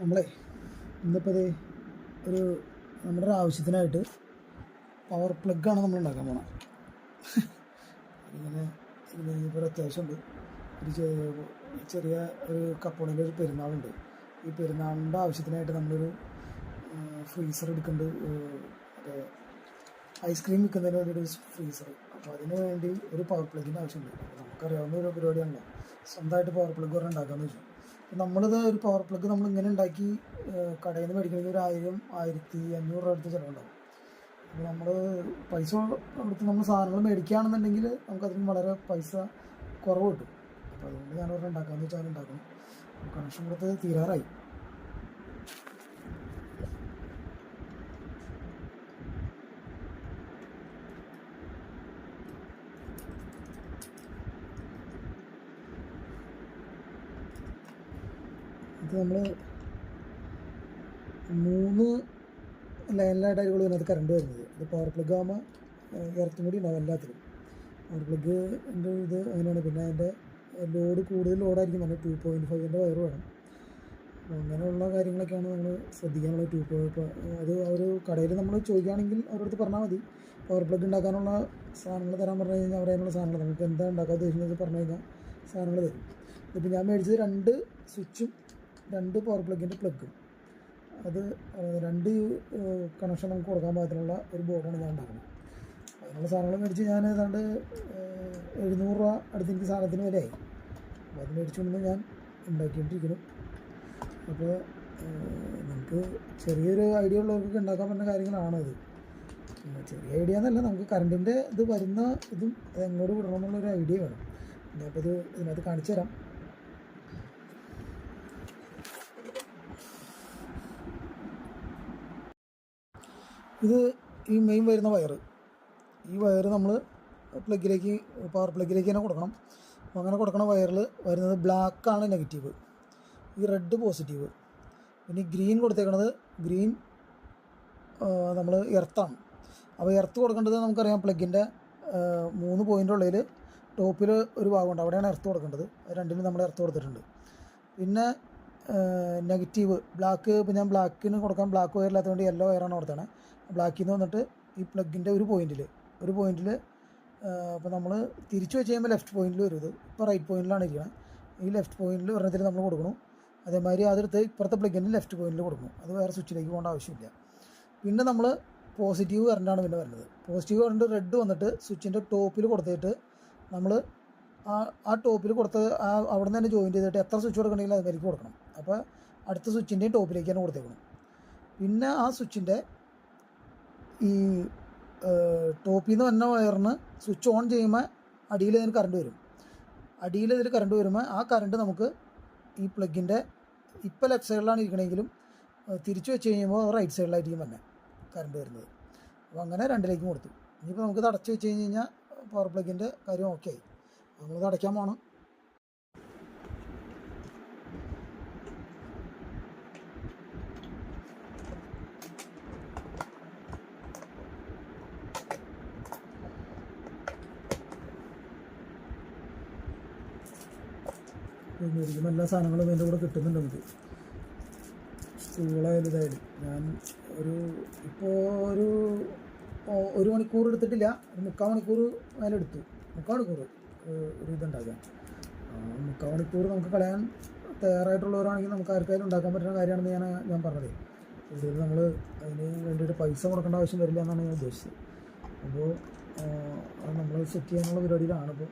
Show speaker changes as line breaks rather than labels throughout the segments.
നമ്മളെ ഇന്നിപ്പോൾ ഇത് ഒരു നമ്മുടെ ഒരു ആവശ്യത്തിനായിട്ട് പവർ പ്ലഗാണ് നമ്മൾ ഉണ്ടാക്കാൻ പോണത് ഇങ്ങനെ ഇപ്പോൾ അത്യാവശ്യമുണ്ട് ഒരു ചെറിയ ഒരു കപ്പോണിൽ ഒരു പെരുന്നാളുണ്ട്. ഈ പെരുന്നാളിന്റെ ആവശ്യത്തിനായിട്ട് നമ്മളൊരു ഫ്രീസർ എടുക്കുന്നുണ്ട്. ഐസ്ക്രീം വിൽക്കുന്നതിന് വേണ്ടി ഒരു ഫ്രീസർ അപ്പോൾ അതിന് വേണ്ടി ഒരു പവർ പ്ലഗിന്റെ ആവശ്യമുണ്ട്. നമുക്കറിയാവുന്ന ഒരു പരിപാടിയാണല്ലോ. സ്വന്തമായിട്ട് പവർ പ്ലഗ് വരെ ഉണ്ടാക്കാമെന്ന് വെച്ചു. നമ്മളിത് ഒരു പവർ പ്ലഗ് നമ്മൾ ഇങ്ങനെ ഉണ്ടാക്കി കടയിൽ നിന്ന് മേടിക്കണമെങ്കിൽ ഒരു ആയിരം ആയിരത്തി അഞ്ഞൂറ് രൂപ അടുത്ത് ചിലവുണ്ടാവും. അപ്പോൾ നമ്മൾ പൈസ കൊടുത്ത് നമ്മൾ സാധനങ്ങൾ മേടിക്കുകയാണെന്നുണ്ടെങ്കിൽ നമുക്കതിന് വളരെ പൈസ കുറവ് കിട്ടും. അപ്പോൾ അതുകൊണ്ട് ഞാൻ ഉണ്ടാക്കാമെന്ന് വെച്ചാൽ ഉണ്ടാക്കണം. കണക്ഷൻ കൊടുത്ത് തീരാറായി. ഇത് നമ്മൾ മൂന്ന് ലൈനിലായിട്ടായിരിക്കും ഇതിനകത്ത് കറണ്ട് വരുന്നത്. ഇത് പവർ പ്ലഗ് ആകുമ്പോൾ ഇറത്തും കൂടി ഉണ്ടാവും എല്ലാത്തിലും. പവർ പ്ലഗ് എന്റെ ഇത് അങ്ങനെയാണ്. പിന്നെ അതിന്റെ ലോഡ് കൂടുതൽ ലോഡായിരിക്കും തന്നെ ടു പോയിന്റ് ഫൈവിന്റെ വയർ വേണം. അങ്ങനെയുള്ള കാര്യങ്ങളൊക്കെയാണ് നമ്മൾ ശ്രദ്ധിക്കാനുള്ളത് ടു പോയിന്റ് അത് ഒരു കടയിൽ നമ്മൾ ചോദിക്കുകയാണെങ്കിൽ അവരടുത്ത് പറഞ്ഞാൽ മതി. പവർ പ്ലഗ് ഉണ്ടാക്കാനുള്ള സാധനങ്ങൾ തരാൻ പറഞ്ഞു കഴിഞ്ഞാൽ അവരതിനുള്ള സാധനങ്ങൾ നമുക്ക് എന്താ ഉണ്ടാക്കാൻ ഉദ്ദേശിക്കുന്നത് പറഞ്ഞു കഴിഞ്ഞാൽ സാധനങ്ങൾ തരും. ഇപ്പം ഞാൻ മേടിച്ചത് രണ്ട് സ്വിച്ചും രണ്ട് പവർ പ്ലഗിന്റെ പ്ലഗും അത് രണ്ട് കണക്ഷൻ നമുക്ക് കൊടുക്കാൻ പാകത്തിനുള്ള ഒരു ബോർഡാണ് ഞാൻ ഉണ്ടാക്കുന്നത്. അതിനുള്ള സാധനങ്ങൾ മേടിച്ച് ഞാൻ ഏതാണ്ട് എഴുന്നൂറ് രൂപ അടുത്ത് എനിക്ക് സാധനത്തിന് വിലയായി. അപ്പോൾ അത് മേടിച്ചുകൊണ്ട് ഞാൻ ഉണ്ടാക്കിക്കൊണ്ടിരിക്കുന്നു. അപ്പോൾ നമുക്ക് ചെറിയൊരു ഐഡിയ ഉള്ളവർക്കൊക്കെ ഉണ്ടാക്കാൻ പറ്റുന്ന കാര്യങ്ങളാണത് ചെറിയ ഐഡിയ എന്നല്ല നമുക്ക് കറണ്ടിന്റെ ഇത് വരുന്ന ഇതും അത് എങ്ങോട്ട് വിടണം എന്നുള്ളൊരു ഐഡിയ വേണം. ഞാനിപ്പോൾ ഇത് ഇതിനകത്ത് കാണിച്ചു തരാം ഇത് ഈ മെയിൻ വരുന്ന വയറ് ഈ വയറ് നമ്മൾ പ്ലഗിലേക്ക് പവർ പ്ലഗിലേക്ക് തന്നെ കൊടുക്കണം. അപ്പോൾ അങ്ങനെ കൊടുക്കണ വയറിൽ വരുന്നത് ബ്ലാക്കാണ് നെഗറ്റീവ് ഈ റെഡ് പോസിറ്റീവ് പിന്നെ ഗ്രീൻ കൊടുത്തേക്കണത് ഗ്രീൻ നമ്മൾ എർത്താണ് അപ്പോൾ എർത്ത് കൊടുക്കേണ്ടത് നമുക്കറിയാം പ്ലഗിന്റെ മൂന്ന് പോയിന്റ് ഉള്ളതിൽ ടോപ്പിൽ ഒരു ഭാഗമുണ്ട് അവിടെയാണ് എർത്ത് കൊടുക്കേണ്ടത്. രണ്ടിനും നമ്മൾ എർത്ത് കൊടുത്തിട്ടുണ്ട്. പിന്നെ നെഗറ്റീവ് ബ്ലാക്ക് ഇപ്പോൾ ഞാൻ ബ്ലാക്കിന് കൊടുക്കാൻ ബ്ലാക്ക് വയറില്ലാത്തതുകൊണ്ട് യെല്ലോ വയറാണ് കൊടുത്തത് ബ്ലാക്കിൽ നിന്ന് വന്നിട്ട് ഈ പ്ലഗിന്റെ ഒരു പോയിന്റിൽ ഒരു പോയിന്റിൽ അപ്പോൾ നമ്മൾ തിരിച്ചു വെച്ച് കഴിയുമ്പോൾ ലെഫ്റ്റ് പോയിന്റിൽ വരും ഇത്. ഇപ്പോൾ റൈറ്റ് പോയിന്റിലാണ് ഇരിക്കുന്നത് ഈ ലെഫ്റ്റ് പോയിന്റിൽ ഒരെണ്ണത്തിൽ നമ്മൾ കൊടുക്കണം. അതേമാതിരി അതെടുത്ത് ഇപ്പുറത്തെ പ്ലഗിന്റെ ലെഫ്റ്റ് പോയിന്റിൽ കൊടുക്കണം. അത് വേറെ സ്വിച്ചിലേക്ക് പോകേണ്ട ആവശ്യമില്ല. പിന്നെ നമ്മൾ പോസിറ്റീവ് കറണ്ടാണ് പിന്നെ വരുന്നത്. പോസിറ്റീവ് കറണ്ട് റെഡ് വന്നിട്ട് സ്വിച്ചിന്റെ ടോപ്പിൽ കൊടുത്തിട്ട് നമ്മൾ ആ ആ ടോപ്പിൽ കൊടുത്ത് ആ അവിടെ നിന്ന് തന്നെ ജോയിൻ ചെയ്തിട്ട് എത്ര സ്വിച്ച് കൊടുക്കണമെങ്കിലും അതിലേക്ക് കൊടുക്കണം. അപ്പോൾ അടുത്ത സ്വിച്ചിന്റെയും ടോപ്പിലേക്ക് തന്നെ കൊടുത്തേക്കണം പിന്നെ ആ സ്വിച്ചിന്റെ ഈ ടോപ്പിൽ നിന്ന് വന്ന വയറിന് സ്വിച്ച് ഓൺ ചെയ്യുമ്പോൾ അടിയിൽ ഇതിന് കറണ്ട് വരും. അടിയിൽ ഇതിൽ കറണ്ട് വരുമ്പോൾ ആ കറണ്ട് നമുക്ക് ഈ പ്ലഗിന്റെ ഇപ്പോൾ ലെഫ്റ്റ് സൈഡിലാണ് ഇരിക്കണമെങ്കിലും തിരിച്ചു വെച്ച് കഴിയുമ്പോൾ റൈറ്റ് സൈഡിലായിരിക്കും തന്നെ കറണ്ട് വരുന്നത്. അപ്പോൾ അങ്ങനെ രണ്ടിലേക്കും കൊടുത്തു. ഇനിയിപ്പോൾ നമുക്കിത് അടച്ച് വെച്ച് കഴിഞ്ഞ് കഴിഞ്ഞാൽ പവർ പ്ലഗിന്റെ കാര്യം ഓക്കെ ആയി. നമ്മളിത് അടയ്ക്കാൻ പോകണം മേടിക്കുമ്പോൾ എല്ലാ സാധനങ്ങളും അതിന്റെ കൂടെ കിട്ടുന്നുണ്ട് നമുക്ക്. സ്റ്റൂളായാലും ഇതായാലും. ഞാൻ ഒരു ഇപ്പോൾ ഒരു ഒരു മണിക്കൂർ എടുത്തിട്ടില്ല. ഒരു മുക്കാൽ മണിക്കൂർ എടുത്തു. മുക്കാൽ മണിക്കൂർ ഒരു ഇതുണ്ടാക്കാൻ. മുക്കാൽ മണിക്കൂർ നമുക്ക് കളയാൻ തയ്യാറായിട്ടുള്ളവരാണെങ്കിൽ നമുക്ക് ആർക്കായാലും ഉണ്ടാക്കാൻ പറ്റുന്ന കാര്യമാണെന്ന് ഞാൻ ഞാൻ പറഞ്ഞത്. കൂടുതൽ നമ്മൾ അതിന് വേണ്ടിയിട്ട് പൈസ കൊടുക്കേണ്ട ആവശ്യം വരില്ല എന്നാണ് ഞാൻ ഉദ്ദേശിച്ചത്. അപ്പോൾ നമ്മൾ സെറ്റ് ചെയ്യാനുള്ള പരിപാടിയിലാണ് ഇപ്പോൾ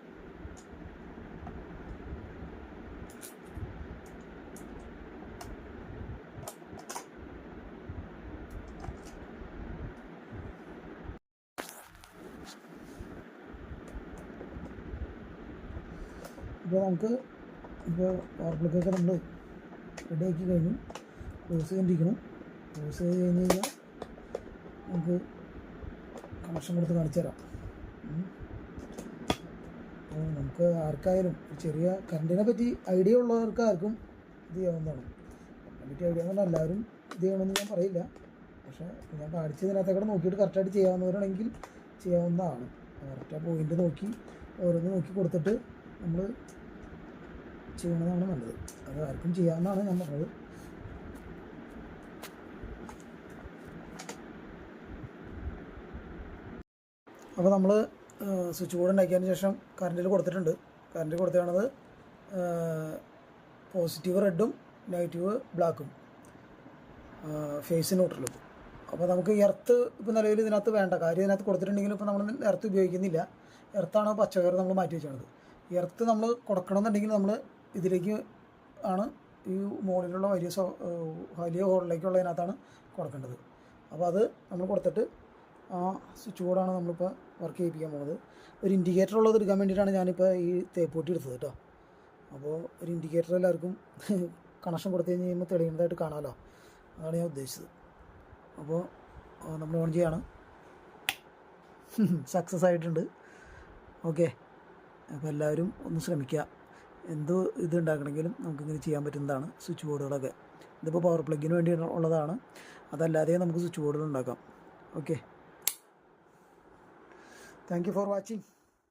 ഇപ്പോൾ നമുക്ക് ഇപ്പോൾ പ്ലഗൊക്കെ നമ്മൾ റെഡിയാക്കി കഴിഞ്ഞു. ക്ലോസ് ചെയ്തിരിക്കണം ക്ലോസ് ചെയ്ത് കഴിഞ്ഞ് കഴിഞ്ഞാൽ നമുക്ക് കണക്ഷൻ കൊടുത്ത് കാണിച്ചു തരാം. അപ്പോൾ നമുക്ക് ആർക്കായാലും ചെറിയ കറണ്ടിനെ പറ്റി ഐഡിയ ഉള്ളവർക്ക് ആർക്കും ഇത് ചെയ്യാവുന്നതാണ്. കറണ്ടിനെ പറ്റി ഐഡിയ എന്നുള്ള എല്ലാവരും ഇത് ചെയ്യണമെന്ന് ഞാൻ പറയില്ല. പക്ഷേ ഞാൻ കാണിച്ചതിനകത്തേക്കൂടെ നോക്കിയിട്ട് കറക്റ്റായിട്ട് ചെയ്യാവുന്നവരാണെങ്കിൽ ചെയ്യാവുന്നതാണ്. കറക്റ്റ് ആ പോയിന്റ് നോക്കി ഓരോന്ന് നോക്കി കൊടുത്തിട്ട് നമ്മൾ ചെയ്യുന്നതാണ് നല്ലത്. അത് ആർക്കും ചെയ്യാമെന്നാണ് ഞാൻ പറഞ്ഞത്. അപ്പോൾ നമ്മൾ സ്വിച്ച് ബോർഡ് ഉണ്ടാക്കിയതിന് ശേഷം കറണ്ടിൽ കൊടുത്തിട്ടുണ്ട്. കറണ്ടിൽ കൊടുത്തതാണത് പോസിറ്റീവ് റെഡും നെഗറ്റീവ് ബ്ലാക്കും ഫേസ് ന്യൂട്രലും അപ്പോൾ നമുക്ക് എർത്ത് ഇപ്പോൾ നിലവിൽ ഇതിനകത്ത് വേണ്ട. കാര്യം ഇതിനകത്ത് കൊടുത്തിട്ടുണ്ടെങ്കിലും ഇപ്പോൾ നമ്മൾ എർത്ത് ഉപയോഗിക്കുന്നില്ല. എർത്താണ് പച്ചക്കറി നമ്മൾ മാറ്റി വെച്ചത്? എർത്ത് നമ്മൾ കൊടുക്കണമെന്നുണ്ടെങ്കിൽ നമ്മൾ ഇതിലേക്ക് ആണ് ഈ മുകളിലുള്ള വലിയ വലിയ ഹോളിലേക്കുള്ളതിനകത്താണ് കൊടുക്കേണ്ടത്. അപ്പോൾ അത് നമ്മൾ കൊടുത്തിട്ട് ആ സ്വിച്ച് ബോർഡാണ് നമ്മളിപ്പോൾ വർക്ക് ചെയ്യിപ്പിക്കാൻ പോകുന്നത്. ഒരു ഇൻഡിക്കേറ്റർ ഉള്ളത് എടുക്കാൻ വേണ്ടിയിട്ടാണ് ഞാനിപ്പോൾ ഈ തേപ്പൂട്ടി എടുത്തത് കേട്ടോ. അപ്പോൾ ഒരു ഇൻഡിക്കേറ്റർ എല്ലാവർക്കും കണക്ഷൻ കൊടുത്തു കഴിഞ്ഞ് കഴിയുമ്പോൾ തെളിയുന്നതായിട്ട് കാണാമല്ലോ. അതാണ് ഞാൻ ഉദ്ദേശിച്ചത്. അപ്പോൾ നമ്മൾ ഓൺ ചെയ്യാണ്. സക്സസ് ആയിട്ടുണ്ട്. ഓക്കെ അപ്പോൾ എല്ലാവരും ഒന്ന് ശ്രമിക്കുക. എന്ത് ഇത് ഉണ്ടാക്കണമെങ്കിലും നമുക്കിങ്ങനെ ചെയ്യാൻ പറ്റുന്നതാണ് സ്വിച്ച് ബോർഡുകളൊക്കെ. ഇതിപ്പോൾ പവർ പ്ലഗിന് വേണ്ടി ഉള്ളതാണ്. അതല്ലാതെ നമുക്ക് സ്വിച്ച് ബോർഡുകൾ ഉണ്ടാക്കാം. Okay thank you for watching